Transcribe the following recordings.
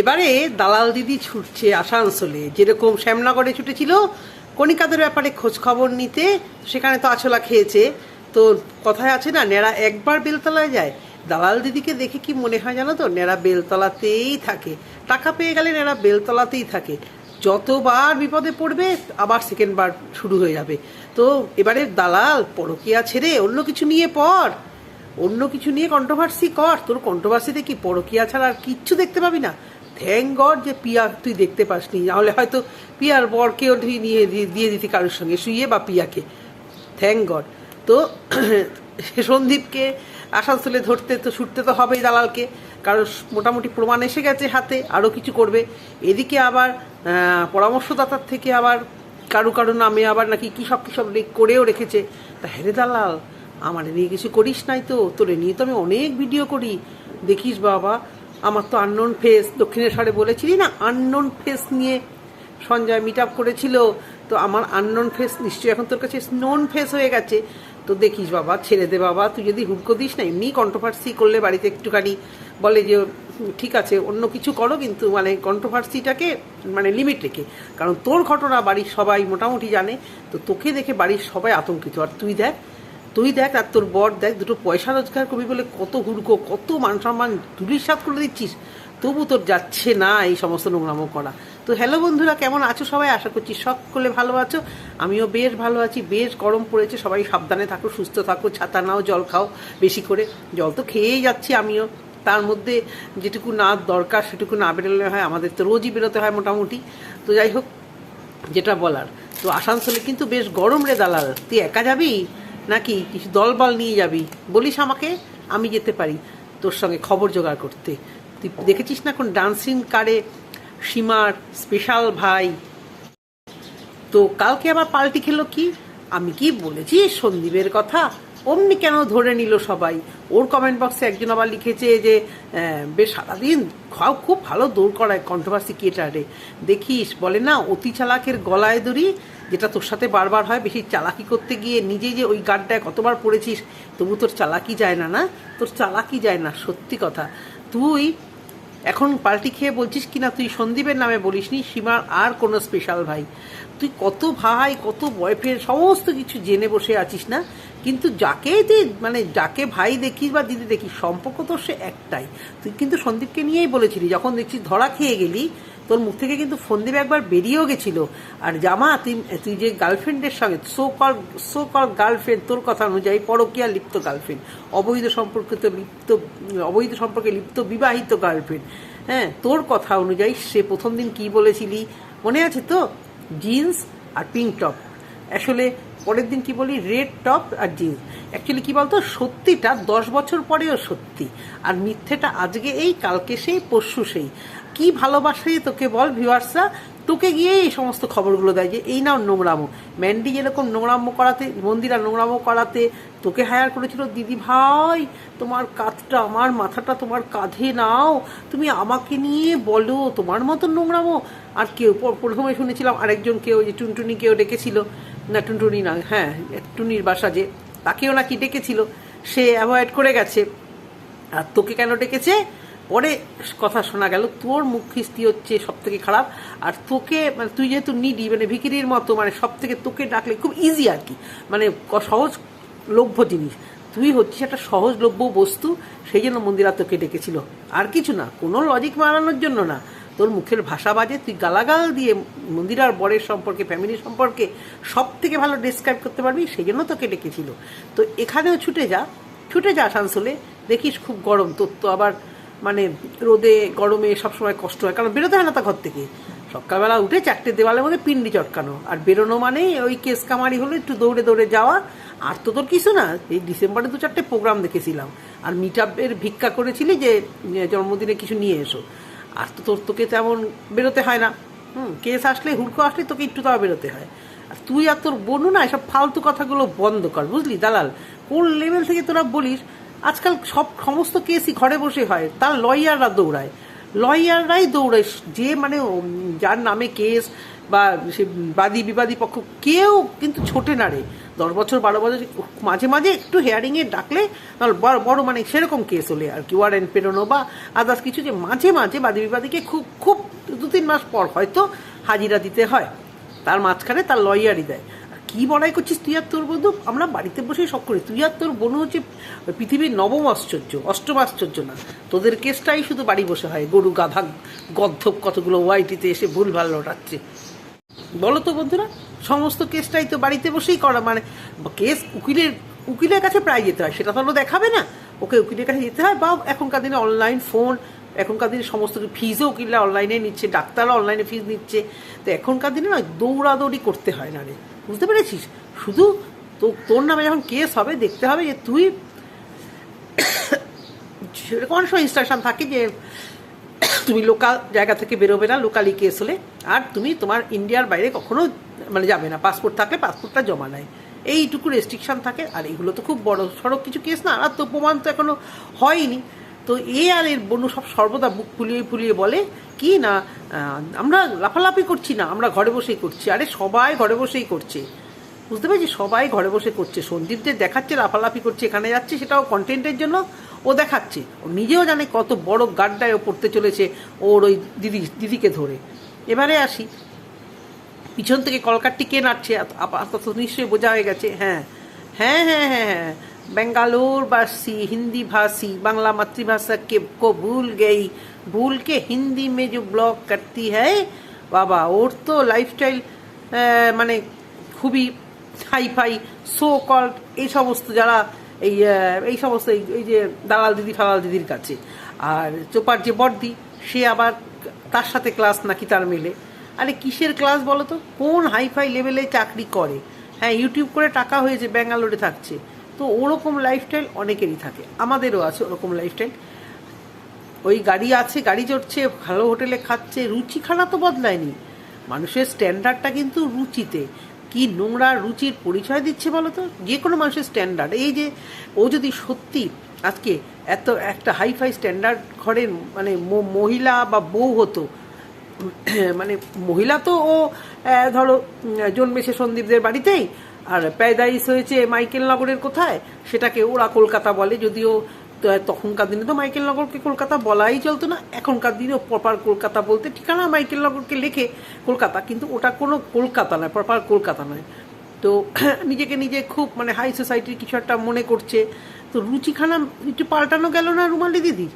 এবারে দালাল দিদি ছুটছে আসানসোলে। যেরকম শ্যামনগরে ছুটেছিল, কণিকাদের ব্যাপারে খোঁজ খবর নিতে সেখানে তো আছলা খেয়েছে। তো কথায় আছে না, নেড়া একবার বেলতলায় যায়, দালাল দিদিকে দেখে কি মনে হয় জানো তো? নেড়া বেলতলাতেই থাকে। টাকা পেয়ে গেলে নেড়া বেলতলাতেই থাকে। যতবার বিপদে পড়বে, আবার সেকেন্ড বার শুরু হয়ে যাবে। তো এবারে দালাল পরকিয়া ছেড়ে অন্য কিছু নিয়ে পড় অন্য কিছু নিয়ে কন্ট্রোভার্সি কর। তোর কন্ট্রোভার্সিতে কি পরকিয়া ছাড়া আর কিচ্ছু দেখতে পাবি না? থ্যাংক গড যে পিয়া তুই দেখতে পাসনি। নাহলে হয়তো পিয়ার বরকেও তুই নিয়ে দিয়ে- দিতি কারোর সঙ্গে। শুয়ে বা পিয়াকে। থ্যাংক গড তো সন্দীপকে আসানসোলে ধরতে তো ছুটতে তো হবেই দালালকে। কারণ মোটামুটি প্রমাণ এসে গেছে হাতে আরও কিছু করবে। এদিকে আবার পরামর্শদাতার থেকে আবার কারও কারও নামে আবার নাকি কী সব কী সব করেও রেখেছে। তা হেরে দালাল, আমার নিয়ে কিছু করিস নাই তো? তোরে নিয়ে তো আমি অনেক ভিডিও করি। দেখিস বাবা আমার তো আননোন ফেস দক্ষিণেশ্বরে বলেছিলি না? আননোন ফেস নিয়ে সঞ্জয় মিট আপ করেছিল। তো আমার আননোন ফেস নিশ্চয়ই এখন তোর কাছে নোন ফেস হয়ে গেছে। তো দেখিস বাবা, ছেড়ে দে বাবা, তুই যদি হুড়কো দিস না এমনি কন্ট্রোভার্সি করলে বাড়িতে একটুখানি বলে যে ঠিক আছে, অন্য কিছু করো কিন্তু মানে কন্ট্রোভার্সিটাকে মানে লিমিট রেখে। কারণ তোর ঘটনা বাড়ির সবাই মোটামুটি জানে, তো তোকে দেখে বাড়ির সবাই আতঙ্কিত। আর তুই দেখ তুই দেখ আর তোর বর দেখ, দুটো পয়সা রোজগার করবি বলে কত হুড়কো, কত মান সম্মান ধুলির সাত করে দিচ্ছিস। তবু তোর যাচ্ছে না এই সমস্ত নোংরামো করা। তো হ্যালো বন্ধুরা, কেমন আছো সবাই? আশা করছি সকলে ভালো আছো। আমিও বেশ ভালো আছি, বেশ গরম পড়েছে, সবাই সাবধানে থাকো, সুস্থ থাকো, ছাতা নাও, জল খাও বেশি করে। জল তো খেয়েই যাচ্ছি আমিও। তার মধ্যে যেটুকু না দরকার সেটুকু না বেরোলে হয়, আমাদের তো রোজই বেরোতে হয় মোটামুটি। তো যাই হোক, যেটা বলার। তো আসানসোলে কিন্তু বেশ গরম রে দালাল। তুই একা যাবি? নাকি কিছু দলবল নিয়ে যাবি? বলিস আমাকে, আমি যেতে পারি। তোর সঙ্গে খবর জোগাড় করতে। তুই দেখেছিস না কোন ডান্সিং কারে সীমার স্পেশাল ভাই? তো কালকে আবার পাল্টি খেলো কি? আমি কি বলেছি সন্দীপের কথা? অমনি কেন ধরে নিল সবাই? ওর কমেন্ট বক্সে একজন আবার লিখেছে যে বেশ সারাদিন খাও, খুব ভালো দৌড় করায় কন্ট্রোভার্সি ক্রিয়েটারে দেখিস, বলে না, অতি চালাকের গলায় দড়ি, যেটা তোর সাথে বারবার হয়, বেশি চালাকি করতে গিয়ে নিজে যে ওই গানটায় কতবার পড়েছিস, তবু তোর চালাকি যায় না না? তোর চালাকি যায় না, সত্যি কথা। তুই এখন পাল্টি খেয়ে বলছিস কি না তুই সন্দীপের নামে বলিসনি, সীমার আর কোনো স্পেশাল ভাই। তুই কত ভাই, কত বয়ফ্রেন্ড সমস্ত কিছু জেনে বসে আছিস না? কিন্তু যাকে তুই মানে যাকে ভাই দেখিস বা দিদি দেখিস, সম্পর্ক তো সে একটাই। তুই কিন্তু সন্দীপকে নিয়েই বলেছিলি, যখন দেখছিস ধরা খেয়ে গেলি তোর মুখ থেকে কিন্তু সন্দীপ একবার বেরিয়েও গেছিল। আর জামা, তুই তুই যে গার্লফ্রেন্ডের সঙ্গে so call so call girlfriend তোর কথা অনুযায়ী পরকীয়া লিপ্ত গার্লফ্রেন্ড অবৈধ সম্পর্কিত লিপ্ত, অবৈধ সম্পর্কে লিপ্ত বিবাহিত গার্লফ্রেন্ড হ্যাঁ তোর কথা অনুযায়ী সে প্রথম দিন কি বলেছিলি? মনে আছে তো? জিন্স আর পিঙ্ক টপ আসলে পরের দিন কি বলি? রেড টপ আর জিন্স অ্যাকচুয়ালি কি বলতো? সত্যিটা দশ বছর পরেও সত্যি। আর মিথ্যেটা আজকে এই, কালকে সেই, পরশু সেই। কি ভালোবাসে তোকে বল ভিউয়ার্সরা তোকে গিয়ে এই সমস্ত খবরগুলো দেয় যে, এই নাও নোংরামো। ম্যান্ডি যেরকম নোংরামো করাতে, মন্দিরা নোংরামো করাতে তোকে হায়ার করেছিল, দিদি ভাই, তোমার কাঁধটা, আমার মাথাটা তোমার কাঁধে নাও। তুমি আমাকে নিয়ে বলো, তোমার মতো নোংরামো। আর কেউ প্রথমে শুনেছিলাম আরেকজন কেউ যে টুনটুনি কেউ ডেকেছিল। না, টুনটুনি না হ্যাঁ টুনির বাসা যে, তাকেও নাকি ডেকেছিল। সে অ্যাভয়েড করে গেছে। আর তোকে কেন ডেকেছে? পরে কথা শোনা গেল, তোর মুখ খিস্তি হচ্ছে সব থেকে খারাপ, আর তোকে মানে তুই যেহেতু নিডি মানে ভিকিরির মতো মানে সব থেকে তোকে ডাকলে খুব ইজি আর কি মানে সহজ লভ্য জিনিস। তুই হচ্ছিস একটা সহজলভ্য বস্তু, সেই জন্য মন্দিরা তোকে ডেকেছিল। আর কিছু না, কোনো লজিক মারানোর জন্য না। তোর মুখের ভাষা বাজে, তুই গালাগাল দিয়ে মন্দিরার বরের সম্পর্কে ফ্যামিলি সম্পর্কে সব থেকে ভালো ডিসক্রাইব করতে পারবি, সেই জন্য তোকে ডেকেছিল। তো এখানেও ছুটে যা ছুটে যা আসানসোলে, দেখিস খুব গরম, তোর তো আবার মানে রোদে, গরমে সবসময় কষ্ট হয়। কারণ বেরোতে হয় না তা ঘর থেকে। সকালবেলা উঠে চারটে দেওয়ালের মধ্যে পিন্ডি চটকানো। আর বেরোনো মানে ওই কেস কামারি হলো একটু দৌড়ে দৌড়ে যাওয়া। আর তো তোর কিছু না, এই ডিসেম্বরে দু চারটে প্রোগ্রাম দেখেছিলাম। আর মিট আপের ভিক্ষা করেছিলি যে যে জন্মদিনে কিছু নিয়ে এসো। আর তো তোর, তোকে তেমন বেরোতে হয় না। হুম কেস আসলে, হুড়কো আসলে তোকে একটু তাও বেরোতে হয়। আর তুই আর তোর বোনও না, এসব ফালতু কথাগুলো বন্ধ কর, বুঝলি? দালাল, কোন লেভেল থেকে তোরা বলিস আজকাল সব সমস্ত কেসই ঘরে বসে হয়, তার লয়াররা দৌড়ায়। লয়াররাই দৌড়ায়, যে মানে যার নামে কেস বা সে বাদী বিবাদী পক্ষ, কেউ কিন্তু ছোটে না রে। দশ বছর, বারো বছর, মাঝে মাঝে একটু হেয়ারিংয়ে ডাকলে বড় বড় মানে সেরকম কেস হলে আর কি ওয়ারেন্ট পেরোনো বা আদার্স কিছু যে মাঝে মাঝে বাদী বিবাদীকে খুব খুব দু তিন মাস পর হয়তো হাজিরা দিতে হয়। তার মাঝখানে তার লয়ারই দেয়। কি বড়াই করছিস তুই আর তোর বন্ধু? আমরা বাড়িতে বসেই সব করি। তুই আর তোর বোন হচ্ছে পৃথিবীর নবম আশ্চর্য, অষ্টম আশ্চর্য না। তোদের কেসটাই শুধু বাড়ি বসে হয়, গরু গাধা গদ্ধব কতগুলো ওয়াইটিতে এসে ভুল ভালো লটাচ্ছে। বলো তো বন্ধুরা, সমস্ত কেসটাই তো বাড়িতে বসেই করা মানে কেস উকিলের উকিলের কাছে প্রায় যেতে হয়, সেটা তো দেখাবে না। ওকে উকিলের কাছে যেতে হয়, বা এখনকার দিনে অনলাইন ফোন এখনকার দিনে সমস্ত ফিজও উকিলরা অনলাইনে নিচ্ছে, ডাক্তাররা অনলাইনে ফিজ নিচ্ছে। তো এখনকার দিনে না দৌড়াদৌড়ি করতে হয় না রে। বুঝতে পেরেছিস? শুধু তো তোর নামে যখন কেস হবে, দেখতে হবে যে তুই সেরকম অনেক সময় ইনস্ট্রাকশন থাকে যে তুমি লোকাল জায়গা থেকে বেরোবে না লোকালি কেস হলে। আর তুমি তোমার ইন্ডিয়ার বাইরে কখনো মানে যাবে না। পাসপোর্ট থাকলে পাসপোর্টটা জমা নেয়। এইটুকু রেস্ট্রিকশন থাকে। আর এগুলো তো খুব বড় সড়ক কিছু কেস না। আর তো প্রমাণ তো এখনও হয়নি। তো এ আর এর বনু সব সর্বদা বুক ফুলিয়ে ফুলিয়ে বলে, কি না আমরা লাফালাফি করছি না, আমরা ঘরে বসেই করছি। আরে সবাই ঘরে বসেই করছে। বুঝতে পারছি? সবাই ঘরে বসে করছে। সন্দীপ যে দেখাচ্ছে, লাফালাফি করছে, এখানে যাচ্ছে, সেটাও কন্টেন্টের জন্য ও দেখাচ্ছে। ও নিজেও জানে কত বড় গাড্ডায় ও পড়তে চলেছে ওর ওই দিদি, দিদিকে ধরে। এবারে আসি। পিছন থেকে কলকারটি কে নাড়ছে? আপ- আপাতত নিশ্চয়ই বোঝা হয়ে গেছে। হ্যাঁ হ্যাঁ হ্যাঁ হ্যাঁ হ্যাঁ বেঙ্গালোর বাসী হিন্দি ভাষী বাংলা মাতৃভাষা के को भूल गई भूल के हिंदी में जो ब्लॉग करती है বাবা ওর তো লাইফস্টাইল মানে খুবই হাই ফাই সো কল্ড এই সমস্ত যারা এই আহ, এই সমস্ত এই- এই যে দালাল দিদি ফালাল দিদির কাছে আর চোপার যে বর্দি সে আবার তার সাথে ক্লাস নাকি তার মেলে আরে কিসের ক্লাস বলো তো কোন হাইফাই লেভেলে চাকরি করে হ্যাঁ ইউটিউব করে টাকা হয়েছে ব্যাঙ্গালোরে থাকছে তো ওরকম লাইফস্টাইল অনেকেরই থাকে। আমাদেরও আছে ওরকম লাইফস্টাইল ওই গাড়ি আছে, গাড়ি চড়ছে, ভালো হোটেলে খাচ্ছে রুচি খানা তো বদলায়নি। মানুষের স্ট্যান্ডার্ডটা কিন্তু রুচিতে। কি নোংরা রুচির পরিচয় দিচ্ছে বলো তো যে কোনো মানুষের স্ট্যান্ডার্ড এই যে ও যদি সত্যি আজকে এত একটা হাইফাই স্ট্যান্ডার্ড ঘরের মানে মহিলা বা বউ হতো মানে মহিলা তো ও ধরো জন্মেছে সন্দীপদের বাড়িতেই আর প্যাদাইস হয়েছে মাইকেল নগরের কোথায়? সেটাকে ওরা কলকাতা বলে, যদিও তখনকার দিনে তো মাইকেল নগরকে কলকাতা বলাই চলতো না, এখনকার দিনে প্রপার কলকাতা বলতে ঠিকানা মাইকেল নগরকে লেখে কলকাতা, কিন্তু ওটা কোনো কলকাতা নয় প্রপার কলকাতা নয়। তো নিজেকে নিজে খুব মানে হাই সোসাইটির কিছু একটা মনে করছে। তো রুচিখানা একটু পাল্টানো গেল না রুমালি দিদি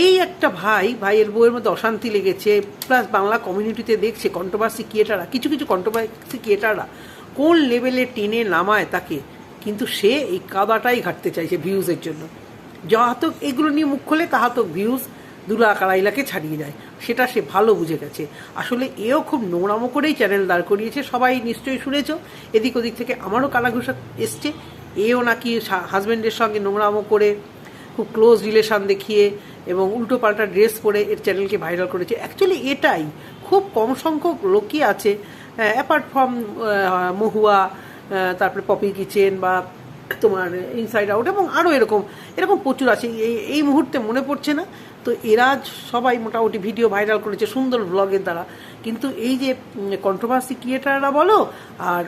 এই একটা ভাই, ভাইয়ের বউয়ের মধ্যে অশান্তি লেগেছে প্লাস বাংলা কমিউনিটিতে দেখছে কন্ট্রোভার্সি ক্রিয়েটাররা কিছু কিছু কন্ট্রোভার্সি ক্রিয়েটাররা কোন লেভেলে টেনে নামায় তাকে, কিন্তু সে এই কাদাটাই ঘাটতে চাইছে ভিউজের জন্য। যাহাতক এগুলো নিয়ে মুখ খোলে, তাহাতক ভিউজ দু লাখ আড়াই লাখে ছাড়িয়ে যায়। সেটা সে ভালো বুঝে গেছে। আসলে এও খুব নোংরামো করেই চ্যানেল দাঁড় করিয়েছে। সবাই নিশ্চয়ই শুনেছ। এদিক ওদিক থেকে আমারও কানাঘুষা এসছে। এও নাকি হাজব্যান্ডের সঙ্গে নোংরামো করে, খুব ক্লোজ রিলেশান দেখিয়ে এবং উল্টো পাল্টা ড্রেস পরে এর চ্যানেলকে ভাইরাল করেছে। অ্যাকচুয়ালি এটাই। খুব কম সংখ্যক লোকই আছে অ্যাপার্ট ফ্রম মহুয়া তারপরে পপি কিচেন বা তোমার ইনসাইড আউট এবং আরও এরকম এরকম প্রচুর আছে। এই এই মুহূর্তে মনে পড়ছে না? তো এরা সবাই মোটামুটি ভিডিও ভাইরাল করেছে সুন্দর ব্লগের দ্বারা। কিন্তু এই যে কন্ট্রোভার্সি ক্রিয়েটাররা বলো, আর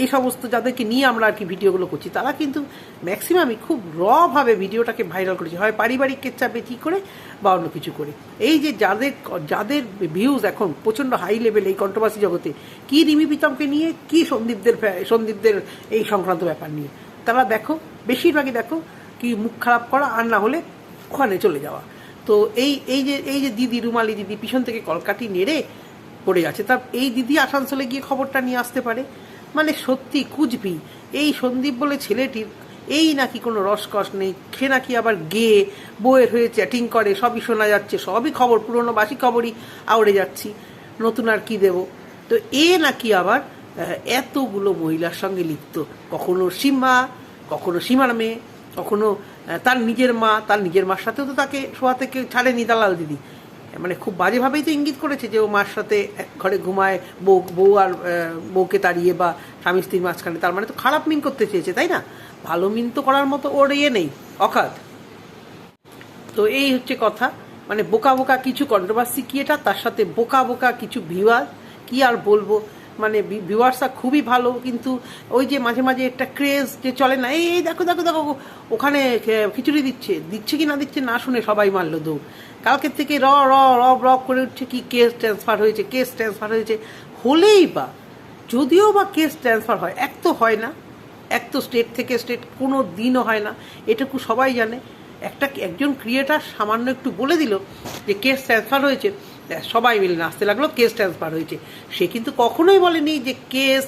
এই সমস্ত যাদেরকে নিয়ে আমরা আর কি ভিডিওগুলো করছি, তারা কিন্তু ম্যাক্সিমামই খুব রভাবে ভিডিওটাকে ভাইরাল করেছে। হয় পারিবারিক কেচ্ছা বেচি করে, বা অন্য কিছু করে। এই যে যাদের যাদের ভিউজ এখন প্রচণ্ড হাই লেভেল এই কন্ট্রোভার্সি জগতে, কী রিমি প্রীতমকে নিয়ে, কী সন্দীপদের সন্দীপদের এই সংক্রান্ত ব্যাপার নিয়ে? তারা দেখো, বেশিরভাগই দেখো কি মুখ খারাপ করা আর না হলে ওখানে চলে যাওয়া। তো এই এই যে এই যে দিদি রুমালি দিদি পিছন থেকে কলকাটি নেড়ে পড়ে আছে তা এই দিদি আসানসোলে গিয়ে খবরটা নিয়ে আসতে পারে। মানে সত্যি কুচবি এই সন্দীপ বলে ছেলেটির এই নাকি কোনো রসকস নেই, সে নাকি আবার গেয়ে বইয়ের হয়ে চ্যাটিং করে, সবই শোনা যাচ্ছে, সবই খবর, পুরনো বাসি খবরই আউড়ে যাচ্ছি, নতুন আর কি দেব? তো এ নাকি আবার এতগুলো মহিলার সঙ্গে লিপ্ত। কখনো সীমা, কখনো সীমার মেয়ে, কখনো তার নিজের মা, তার নিজের মার সাথেও তো তাকে শোয়া থেকে ছাড়েনি দালাল দিদি। মানে খুব বাজেভাবেই তো ইঙ্গিত করেছে যে ও মার সাথে এক ঘরে ঘুমায়, বউ বউ আর বউকে তাড়িয়ে বা স্বামী স্ত্রীর মাঝখানে। তার মানে তো খারাপ মিন করতে চেয়েছে, তাই না? ভালো মিন তো করার মতো ওর ইয়ে নেই অখাত তো এই হচ্ছে কথা। মানে বোকা বোকা কিছু কন্ট্রোভার্সি ক্রিয়েটার তার সাথে বোকা বোকা কিছু ভিউয়ার কি আর বলব? মানে ভিউয়ার্সরা খুবই ভালো, কিন্তু ওই যে মাঝে মাঝে একটা ক্রেজ যে চলে না, এই দেখো দেখো দেখো, ওখানে খিচুড়ি দিচ্ছে। দিচ্ছে কি না দিচ্ছে না শুনে সবাই মারলো দৌড়। কালকের থেকে র র র র করে উঠছে কি কেস ট্রান্সফার হয়েছে কেস ট্রান্সফার হয়েছে। হলেই বা, যদিও বা কেস ট্রান্সফার হয়, এক তো হয় না, এক তো স্টেট থেকে স্টেট কোনো দিনও হয় না, এটুকু সবাই জানে। একটা একজন ক্রিয়েটার সামান্য একটু বলে দিল যে কেস ট্রান্সফার হয়েছে। সবাই মিলে নাচতে লাগল, কেস ট্রান্সফার হয়েছে। সে কিন্তু কখনোই বলেনি যে কেস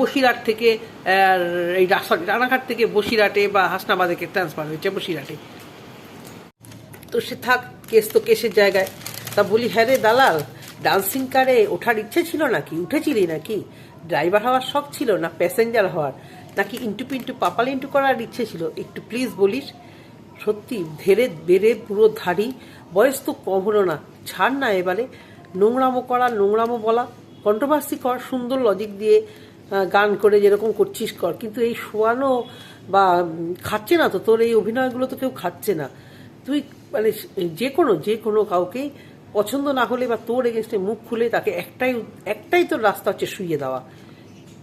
বসিরহাট থেকে এই সরি রানাঘাট থেকে বসিরহাটে বা হাসনাবাদে ট্রান্সফার হয়েছে বসিরহাটে। তো সে থাক, কেস তো কেসের জায়গায়। তা বলি হ্যাঁ রে দালাল ডান্সিং কারে ওঠার ইচ্ছে ছিল নাকি? উঠেছিলি নাকি? ড্রাইভার হওয়ার শখ ছিল না? প্যাসেঞ্জার হওয়ার? নাকি ইন্টু পিন্টু, পাপাল ইন্টু করার ইচ্ছে ছিল? একটু প্লিজ বলিস। সত্যি ধেরে বেড়ে পুরো ধাড়ি। বয়স তো কম হলো না। ছাড় না এবারে। নোংরামো করা, নোংরামো বলা। কন্ট্রোভার্সি কর, সুন্দর লজিক দিয়ে গান করে যেরকম করছিস কর। কিন্তু এই শোয়ানো বা খাচ্ছে না তো? তোর এই অভিনয়গুলো তো কেউ খাচ্ছে না। তুই মানে যে কোনো যে কোনো কাউকে পছন্দ না হলে বা তোর এগেনস্টে মুখ খুলে তাকে একটাই একটাই তোর রাস্তা হচ্ছে শুয়ে দেওয়া।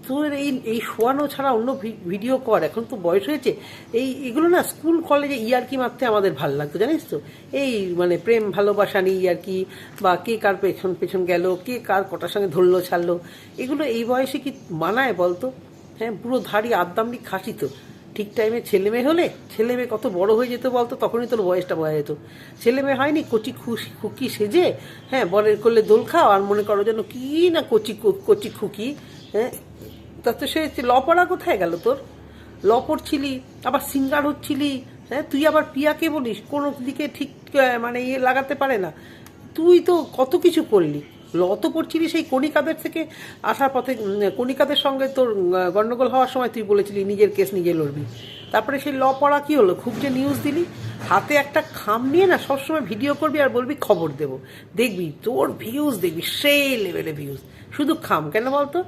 তোর এই এই শোয়ানো ছাড়া অন্য ভিডিও কর, এখন তো বয়স হয়েছে। এই, এগুলো না স্কুল কলেজে ইয়ারকি মারতে আমাদের ভালো লাগতো, জানিস তো? এই মানে প্রেম, ভালোবাসা নিয়ে ইয়ারকি, বা কে কার পেছন পেছন গেল, কে কার কটার সঙ্গে ধরলো, ছাড়লো, এগুলো এই বয়সে কি মানায় বলতো? হ্যাঁ পুরো ধাড়ি আদ্দামনি খাসি তো। ঠিক টাইমে ছেলে মেয়ে হলে, ছেলে মেয়ে কত বড় হয়ে যেত বলতো, তখনই তোর বয়সটা বোঝা যেত। ছেলে মেয়ে হয়নি, কচি খুশি, খুকি সেজে হ্যাঁ বরের করলে দোল খাও, আর মনে করো যেন কি না কচি কচি খুকি হ্যাঁ তাতে সে ল পড়া কোথায় গেল তোর? ল পড়ছিলি আবার সিঙ্গার হচ্ছিলি হ্যাঁ? তুই আবার পিয়াকে বলিস কোনো দিকে ঠিক মানে ইয়ে লাগাতে পারে না। তুই তো কত কিছু করলি। ল তো পড়ছিলি সেই কণিকাদের থেকে আসার পথে কণিকাদের সঙ্গে তোর উম, গন্ডগোল হওয়ার সময় তুই বলেছিলি নিজের কেস নিজে লড়বি। তারপরে সেই ল পড়া কি হলো? খুব যে নিউজ দিলি হাতে একটা খাম নিয়ে না সবসময় ভিডিও করবি আর বলবি খবর দেবো। দেখবি তোর ভিউজ দেখবি সেই লেভেলে ভিউজ শুধু খাম কেন বলতো?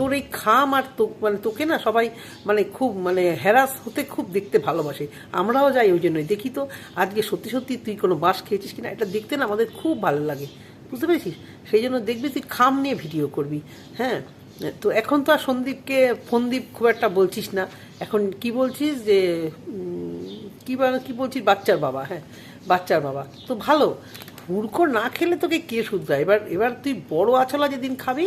তোর এই খাম আর তো মানে তোকে না সবাই মানে খুব মানে হ্যারাস হতে খুব দেখতে ভালোবাসে। আমরাও যাই ওই জন্যই। দেখি তো, আজকে সত্যি সত্যি তুই কোনো বাস খেয়েছিস কিনা? এটা দেখতে না আমাদের খুব ভালো লাগে। বুঝতে পেরেছিস? সেই জন্য দেখবি তুই খাম নিয়ে ভিডিও করবি। হ্যাঁ? তো এখন তো আর সন্দীপকে ফন্দীপ খুব একটা বলছিস না। এখন কি বলছিস যে কি কি বলছিস? বাচ্চার বাবা হ্যাঁ? বাচ্চার বাবা। তো ভালো। হুড়কো না খেলে তোকে কে শুধরায়? এবার এবার তুই বড় আছলা যেদিন খাবি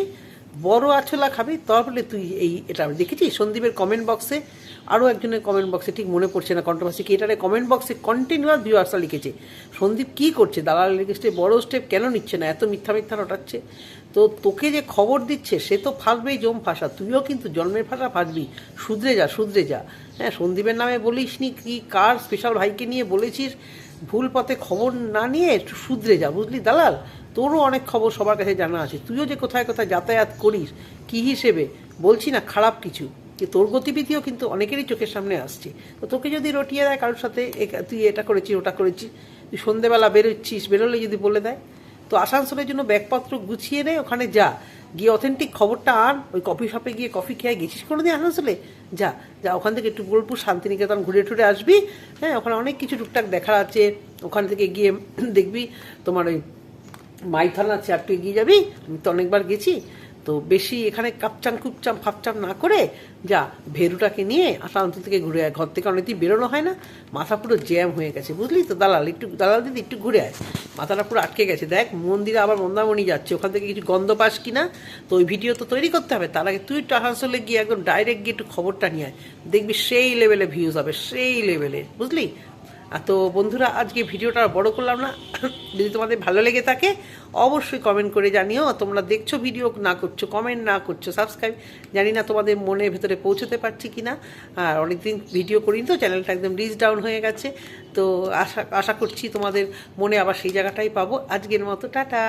বড় আছলা খাবি তারপরে তুই এই এটা দেখেছিস সন্দীপের কমেন্ট বক্সে আরও একজনের কমেন্ট বক্সে ঠিক মনে পড়ছে না কন্ট্রোভার্সি কি, এটারে কমেন্ট বক্সে কন্টিনিউয়াস ভিউয়ার্সরা লিখেছে। সন্দীপ কি করছে? দালাল লিখেছে বড় স্টেপ কেন নিচ্ছে না? এত মিথ্যা মিথ্যা রটাচ্ছে। তো তোকে যে খবর দিচ্ছে, সে তো ফাঁসবেই জম ফাঁসা, তুইও কিন্তু জন্মের ফাঁসা ফাঁসবি। শুধরে যা শুধরে যা। হ্যাঁ সন্দীপের নামে বলিস নি, কি, কার স্পেশাল ভাইকে নিয়ে বলেছিস? ভুল পথে খবর না নিয়ে একটু শুধরে যা, বুঝলি দালাল? তোরও অনেক খবর সবার কাছে জানা আছে। তুইও যে কোথায় কোথায় যাতায়াত করিস, কি হিসেবে, বলছি না, খারাপ কিছু। যে তোর গতিবিধিও কিন্তু অনেকেরই চোখের সামনে আসছে। তো তোকে যদি রটিয়ে দেয় কারোর সাথে তুই এটা করেছিস, ওটা করেছিস, তুই সন্ধেবেলা বেরোচ্ছিস, বেরোলে যদি বলে দেয়। তো আসানসোলের জন্য ব্যাগপত্র গুছিয়ে নেয় ওখানে যা। গিয়ে অথেন্টিক খবরটা আন, ওই কফি শপে গিয়ে কফি খেয়ে গেছিস কোনোদিন আসানসোলে? যা যা, ওখান থেকে একটু বোলপুর শান্তিনিকেতন ঘুরে টুরে আসবি। হ্যাঁ ওখানে অনেক কিছু টুকটাক দেখার আছে। ওখান থেকে গিয়ে দেখবি তোমার ওই মাইথন তুই এগিয়ে যাবি, আমি তো অনেকবার গেছি, তো বেশি এখানে কাপচাম কুপচাম ফাপচাম না করে যা ভেরুটাকে নিয়ে আসান্ত থেকে ঘুরে আয়। ঘর থেকে অনেকদিন বেরোনো হয় না, মাথা পুরো জ্যাম হয়ে গেছে, বুঝলি তো? দালাল, একটু দালাল দিদি একটু ঘুরে আয়। মাথাটা পুরো আটকে গেছে, দেখ মন্দিরে আবার মন্দামণি যাচ্ছে, ওখান থেকে কিছু গন্ধ পাস কিনা? তো ওই ভিডিও তো তৈরি করতে হবে, তার আগে তুই একটু আসানসোলে গিয়ে একদম ডাইরেক্ট গিয়ে একটু খবরটা নিয়ে আয়, দেখবি সেই লেভেলে ভিউজ হবে, সেই লেভেলে বুঝলি? তো বন্ধুরা, আজকে ভিডিওটা বড় করলাম না। যদি তোমাদের ভালো লেগে থাকে, অবশ্যই কমেন্ট করে জানিও। তোমরা দেখছ ভিডিও, না করছ কমেন্ট না করছ সাবস্ক্রাইব জানি না তোমাদের মনের ভেতরে পৌঁছতে পারছি কি না আর অনেকদিন ভিডিও করিনি তো চ্যানেলটা একদম রিচ ডাউন হয়ে গেছে। তো আশা আশা করছি তোমাদের মনে আবার সেই জায়গাটাই পাবো। আজকের মতো, টাটা।